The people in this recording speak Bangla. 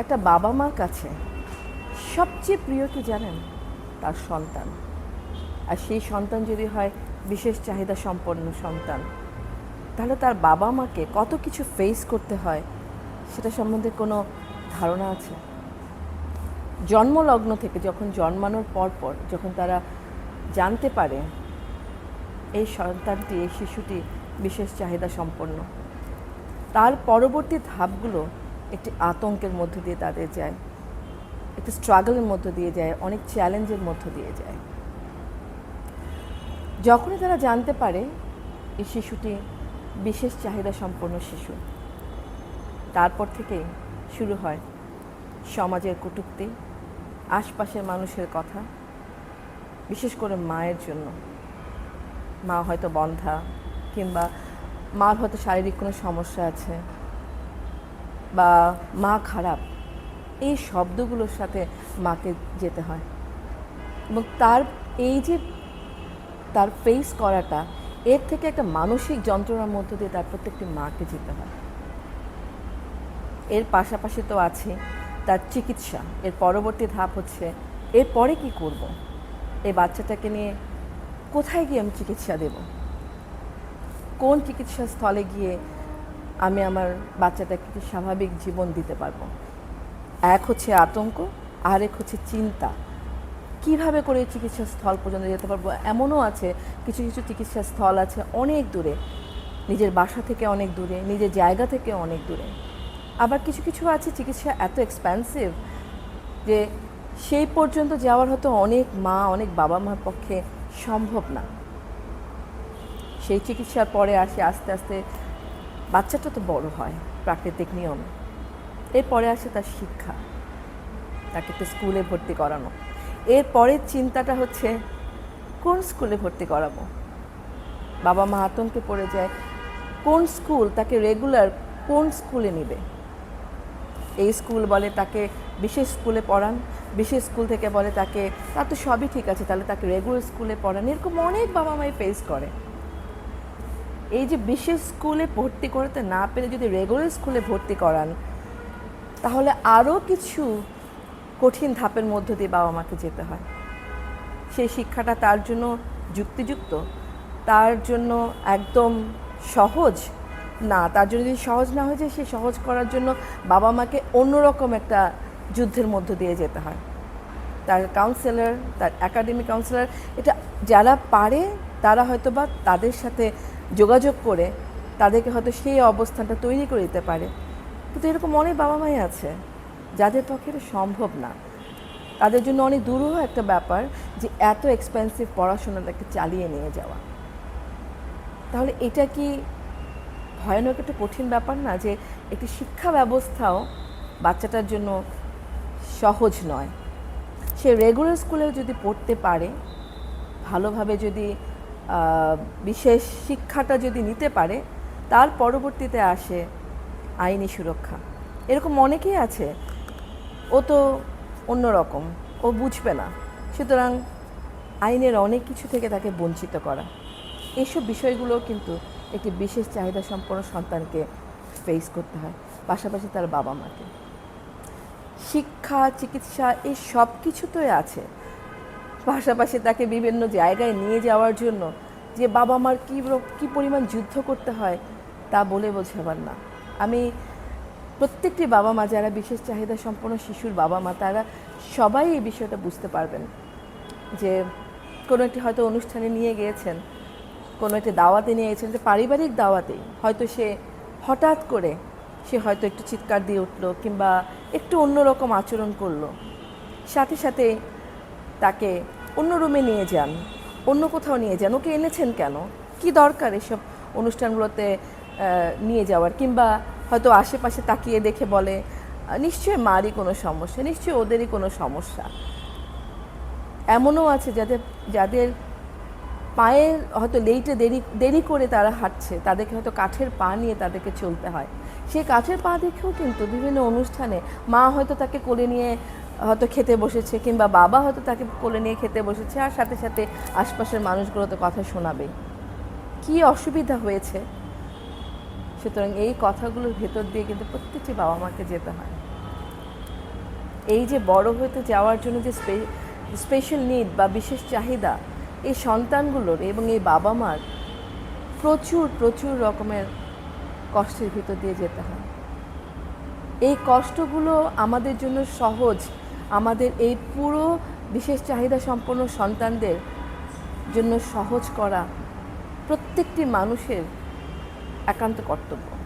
একটা বাবা মার কাছে সবচেয়ে প্রিয় কি জানেন? তার সন্তান। আর সেই সন্তান যদি হয় বিশেষ চাহিদা সম্পন্ন সন্তান, তাহলে তার বাবা মাকে কত কিছু ফেস করতে হয় সেটা সম্বন্ধে কোনো ধারণা আছে? জন্মলগ্ন থেকে যখন জন্মানোর পর পর যখন তারা জানতে পারে এই সন্তানটি, এই শিশুটি বিশেষ চাহিদা সম্পন্ন, তার পরবর্তী ধাপগুলো একটি আতঙ্কের মধ্য দিয়ে তাদের যায়, একটি স্ট্রাগলের মধ্য দিয়ে যায়, অনেক চ্যালেঞ্জের মধ্য দিয়ে যায়। যখনই তারা জানতে পারে এই শিশুটি বিশেষ চাহিদা সম্পন্ন শিশু, তারপর থেকেই শুরু হয় সমাজের কটূক্তি, আশপাশের মানুষের কথা, বিশেষ করে মায়ের জন্য। মা হয়তো বন্ধা কিংবা মার হয়তো শারীরিক কোনো সমস্যা আছে বা মা খারাপ, এই শব্দগুলোর সাথে মাকে যেতে হয়। এবং তার এই যে তার ফেস করাটা, এর থেকে একটা মানসিক যন্ত্রণার মধ্য দিয়ে তার প্রত্যেকটি মাকে যেতে হয়। এর পাশাপাশি তো আছে তার চিকিৎসা। এর পরবর্তী ধাপ হচ্ছে, এরপরে কি করব? এই বাচ্চাটাকে নিয়ে কোথায় গিয়ে আমি চিকিৎসা দেব? কোন চিকিৎসা স্থলে গিয়ে আমি আমার বাচ্চাটাকে একটি স্বাভাবিক জীবন দিতে পারব। এক হচ্ছে আতঙ্ক আর এক হচ্ছে চিন্তা। কীভাবে করে চিকিৎসা স্থল পর্যন্ত যেতে পারব? এমনও আছে, কিছু কিছু চিকিৎসা স্থল আছে অনেক দূরে। নিজের বাসা থেকে অনেক দূরে, নিজের জায়গা থেকে অনেক দূরে। আবার কিছু কিছু আছে চিকিৎসা এত এক্সপেন্সিভ যে সেই পর্যন্ত যাওয়ার হয়তো অনেক মা, অনেক বাবা মার পক্ষে সম্ভব না। সেই চিকিৎসার পরে আসে আস্তে আস্তে বাচ্চাটা তো বড় হয়, প্রাকৃতিক নিয়মে। এরপরে আসে তার শিক্ষা, তাকে একটা স্কুলে ভর্তি করানো। এর পরের চিন্তাটা হচ্ছে, কোন স্কুলে ভর্তি করাবো? বাবা মা আতঙ্কে পড়ে যায়, কোন স্কুল তাকে রেগুলার কোন স্কুলে নেবে? এই স্কুল বলে তাকে বিশেষ স্কুলে পড়ান, বিশেষ স্কুল থেকে বলে তাকে তার তো সবই ঠিক আছে, তাহলে তাকে রেগুলার স্কুলে পড়ান। এরকম অনেক বাবা মাই ফেস করে। এই যে বিশেষ স্কুলে ভর্তি করতে না পেরে যদি রেগুলার স্কুলে ভর্তি করান, তাহলে আরও কিছু কঠিন ধাপের মধ্য দিয়ে বাবা মাকে যেতে হয়। সেই শিক্ষাটা তার জন্য যুক্তিযুক্ত, তার জন্য একদম সহজ না, তার জন্য যদি সহজ না হয়ে যায়, সে সহজ করার জন্য বাবা মাকে অন্যরকম একটা যুদ্ধের মধ্য দিয়ে যেতে হয়। তার কাউন্সিলর তার একাডেমিক কাউন্সিলর এটা যারা পারে তারা হয়তো বা তাদের সাথে যোগাযোগ করে তাদেরকে হয়তো সেই অবস্থানটা তৈরি করে দিতে পারে। কিন্তু এরকম অনেক বাবা মাই আছে যাদের পক্ষে এটা সম্ভব না। তাদের জন্য অনেক দূরহ একটা ব্যাপার যে এত এক্সপেন্সিভ পড়াশোনাটাকে চালিয়ে নিয়ে যাওয়া। তাহলে এটা কি ভয়ানক একটা কঠিন ব্যাপার না যে একটি শিক্ষা ব্যবস্থাও বাচ্চাটার জন্য সহজ নয়? সে রেগুলার স্কুলে যদি পড়তে পারে, ভালোভাবে যদি বিশেষ শিক্ষাটা যদি নিতে পারে, তার পরবর্তীতে আসে আইনি সুরক্ষা। এরকম অনেকেই আছে, ও তো অন্যরকম, ও বুঝবে না। সুতরাং আইনের অনেক কিছু থেকে তাকে বঞ্চিত করা। এইসব বিষয়গুলো কিন্তু একটি বিশেষ চাহিদা সম্পন্ন সন্তানকে ফেস করতে হয়, পাশাপাশি তার বাবা মাকে শিক্ষা, চিকিৎসা, এই সব কিছুতেই আছে। পাশাপাশি তাকে বিভিন্ন জায়গায় নিয়ে যাওয়ার জন্য যে বাবা মার কী কী পরিমাণ যুদ্ধ করতে হয় তা বলে বোঝাবার না আমি প্রত্যেকটি বাবা মা, যারা বিশেষ চাহিদা সম্পন্ন শিশুর বাবা মা, তারা সবাই এই বিষয়টা বুঝতে পারবেন যে কোনো একটি হয়তো অনুষ্ঠানে নিয়ে গিয়েছেন, কোনো একটি দাওয়াতে নিয়ে গেছেন যে পারিবারিক দাওয়াতে হয়তো সে হঠাৎ করে সে হয়তো একটু চিৎকার দিয়ে উঠল কিংবা একটু অন্যরকম আচরণ করল। সাথে সাথে তাকে অন্য রুমে নিয়ে যান, অন্য কোথাও নিয়ে যান। ওকে এনেছেন কেন? কি দরকার এসব অনুষ্ঠানগুলোতে নিয়ে যাওয়ার? কিংবা হয়তো আশেপাশে তাকিয়ে দেখে বলে, নিশ্চয়ই মারই কোনো সমস্যা, নিশ্চয়ই ওদেরই কোনো সমস্যা। এমনও আছে যাদের যাদের পায়ে হয়তো লেইটে দেরি দেরি করে তারা হাঁটছে, তাদেরকে হয়তো কাঠের পা নিয়ে তাদেরকে চলতে হয়। সেই কাঠের পা দেখেও কিন্তু বিভিন্ন অনুষ্ঠানে মা হয়তো তাকে কোলে নিয়ে হয়তো খেতে বসেছে কিংবা বাবা হয়তো তাকে কোলে নিয়ে খেতে বসেছে আর সাথে সাথে আশপাশের মানুষগুলো তো কথা শোনাবে। কি অসুবিধা হয়েছে? সুতরাং এই কথাগুলোর ভেতর দিয়ে কিন্তু প্রত্যেকটি বাবা মাকে যেতে হয়। এই যে বড় হতে যাওয়ার জন্য যে স্পেশাল নিড বা বিশেষ চাহিদা, এই সন্তানগুলোর এবং এই বাবা মার প্রচুর প্রচুর রকমের কষ্টের ভিতর দিয়ে যেতে হয়। এই কষ্টগুলো আমাদের জন্য সহজ আমাদের এই পুরো বিশেষ চাহিদা সম্পন্ন সন্তানদের জন্য সহজ করা প্রত্যেকটি মানুষের একান্ত কর্তব্য।